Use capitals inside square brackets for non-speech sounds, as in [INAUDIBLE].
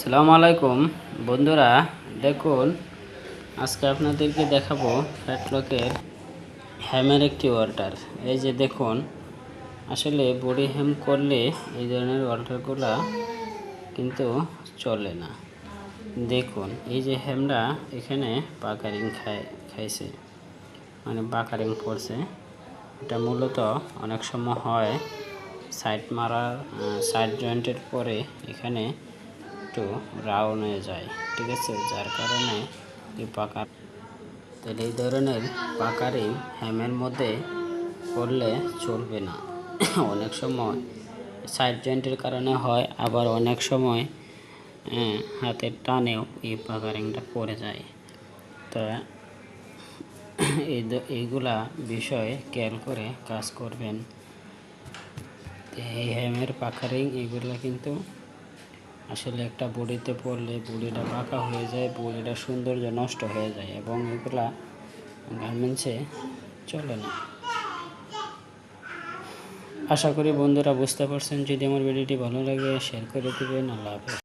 সালামু আলাইকুম। বন্ধুরা, দেখুন, আজকে আপনাদেরকে দেখাবো ফ্যাটলকের হ্যামের একটি অর্ডার এই যে দেখুন, আসলে বডি হ্যাম করলে এই ধরনের অর্ডারগুলা কিন্তু চলে না। দেখুন, এই যে হ্যামটা এখানে পাকারিং খায়, খাইছে মানে পাকারিং পড়ছে এটা মূলত অনেক সময় হয় সাইড মারার সাইড জয়েন্টের পরে এখানে একটু রাউন্ড হয়ে যায়, ঠিক আছে? যার কারণে পাকা তাহলে এই ধরনের পাকারিং হ্যামের মধ্যে করলে চলবে না। [COUGHS] অনেক সময় সাইড জয়েন্টের কারণে হয়, আবার অনেক সময় হাতের টানেও এই পাকারিংটা পড়ে যায়। তো [COUGHS] এই এইগুলা বিষয় খেয়াল করে কাজ করবেন। এই হ্যামের পাকারিং, এগুলো কিন্তু আসলে একটা বডিতে পড়লে বডিটা পাকা হয়ে যায়, বডিটা সৌন্দর্য নষ্ট হয়ে যায় এবং এগুলা গার্মেন্টসে চলে না। আশা করি বন্ধুরা বুঝতে পারছেন। যদি আমার ভিডিওটি ভালো লাগে শেয়ার করে দেবেন। আল্লাহ হাফেজ।